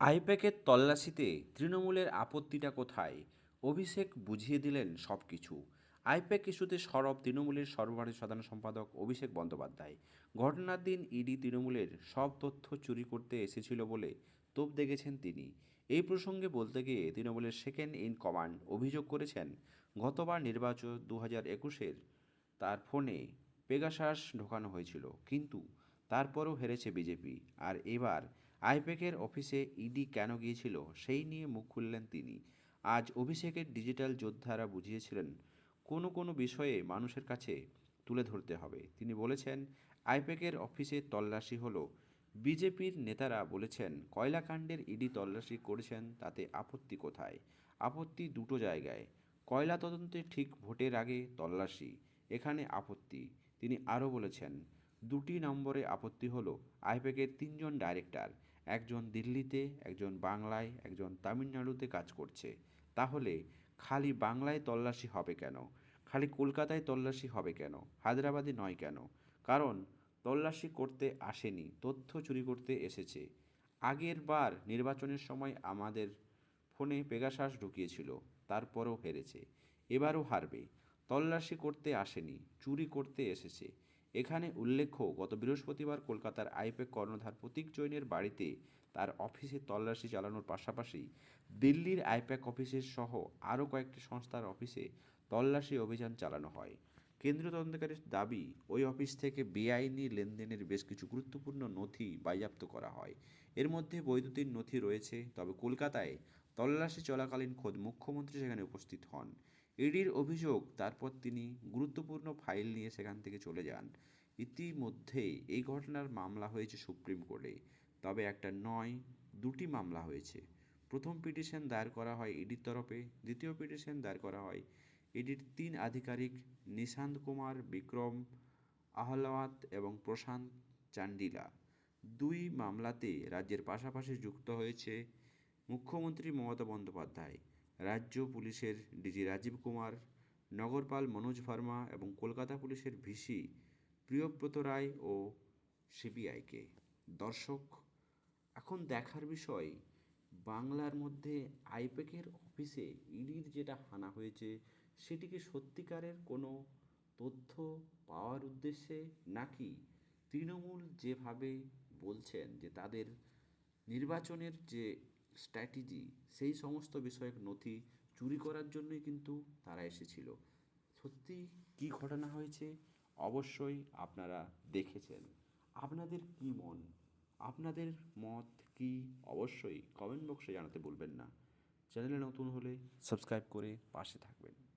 আইপ্যাকের তল্লাশিতে তৃণমূলের আপত্তিটা কোথায়? অভিষেক বুঝিয়ে দিলেন সব কিছু আইপ্যাক ইস্যুতে সরব তৃণমূলের সর্বভারতীয় সাধারণ সম্পাদক অভিষেক বন্দ্যোপাধ্যায়। ঘটনার দিন ইডি তৃণমূলের সব তথ্য চুরি করতে এসেছিল বলে তোপ দেখেছেন তিনি। এই প্রসঙ্গে বলতে গিয়ে তৃণমূলের সেকেন্ড ইন কমান্ড অভিযোগ করেছেন, গতবার নির্বাচন দু হাজার একুশের তার ফোনে পেগাসাস ঢোকানো হয়েছিল, কিন্তু তারপরও হেরেছে বিজেপি। আর এবার আইপ্যাকের অফিসে ইডি কেন গিয়েছিল সেই নিয়ে মুখ খুললেন তিনি। আজ অভিষেকের ডিজিটাল যোদ্ধারা বুঝিয়েছিলেন, কোনো কোনো বিষয়ে মানুষের কাছে তুলে ধরতে হবে। তিনি বলেছেন আইপ্যাকের অফিসে তল্লাশি হলো। বিজেপির নেতারা বলেছেন, কয়লাকাণ্ডের ইডি তল্লাশি করেছেন, তাতে আপত্তি কোথায়? আপত্তি দুটো জায়গায়। কয়লা তদন্তে ঠিক ভোটের আগে তল্লাশি, এখানে আপত্তি। তিনি আরও বলেছেন, দুটি নম্বরে আপত্তি হলো আইপ্যাকের তিনজন ডাইরেক্টর। একজন দিল্লিতে, একজন বাংলায়, একজন তামিলনাড়ুতে কাজ করছে। তাহলে খালি বাংলায় তল্লাশি হবে কেন? খালি কলকাতায় তল্লাশি হবে কেন? হায়দ্রাবাদে নয় কেন? কারণ তল্লাশি করতে আসেনি, তথ্য চুরি করতে এসেছে। আগের বার নির্বাচনের সময় আমাদের ফোনে পেগাসাস ঢুকিয়েছিল, তারপরও হেরেছে। এবারও হারবে। তল্লাশি করতে আসেনি, চুরি করতে এসেছে। এখানে উল্লেখ্য, গত বৃহস্পতিবার কলকাতার আইপ্যাক কর্ণধার প্রতীক জৈনের বাড়িতে তার অফিসে তল্লাশি চালানোর পাশাপাশি দিল্লির আইপ্যাক অফিসের সহ আরও কয়েকটি সংস্থার অফিসে তল্লাশি অভিযান চালানো হয়। কেন্দ্রীয় তদন্তকারীর দাবি, ওই অফিস থেকে বেআইনি লেনদেনের বেশ কিছু গুরুত্বপূর্ণ নথি বাজেয়াপ্ত করা হয়। এর মধ্যে বৈদ্যুতিন নথি রয়েছে, তবে কলকাতায় তল্লাশি চলাকালীন খোদ মুখ্যমন্ত্রী সেখানে উপস্থিত হন। ইডির অভিযোগ, তারপর তিনি গুরুত্বপূর্ণ ফাইল নিয়ে সেখান থেকে চলে যান। ইতিমধ্যে এই ঘটনার মামলা হয়েছে সুপ্রিম কোর্টে, তবে একটা নয়, দুটি মামলা হয়েছে। প্রথম পিটিশন দায়ের করা হয় ইডির তরফে, দ্বিতীয় পিটিশন দায়ের করা হয় ইডির তিন আধিকারিক নিশান্ত কুমার, বিক্রম আহলাওয়াত এবং প্রশান্ত চান্ডিলা। দুই মামলাতে রাজ্যের পাশাপাশি যুক্ত হয়েছে মুখ্যমন্ত্রী মমতা বন্দ্যোপাধ্যায়। রাজ্য পুলিশের ডিজি রাজীব কুমার, নগরপাল মনোজ ভার্মা এবং কলকাতা পুলিশের ভিসি প্রিয়ব্রত রায় ও সিবিআইকে। দর্শক, এখন দেখার বিষয়, বাংলার মধ্যে আইপ্যাকের অফিসে ইডির যেটা হানা হয়েছে সেটিকে সত্যিকারের কোনো তথ্য পাওয়ার উদ্দেশ্যে নাকি তৃণমূল যেভাবে বলছেন যে তাদের নির্বাচনের যে স্ট্র্যাটেজি সেই সমস্ত বিষয়ক নথি চুরি করার জন্যই কিন্তু তারা এসেছিল। সত্যি কি ঘটনা হয়েছে? অবশ্যই আপনারা দেখেছেন। আপনাদের কি মন? আপনাদের মত কি? অবশ্যই কমেন্ট বক্সে জানাতে বলবেন না। চ্যানেলে নতুন হলে সাবস্ক্রাইব করে পাশে থাকবেন।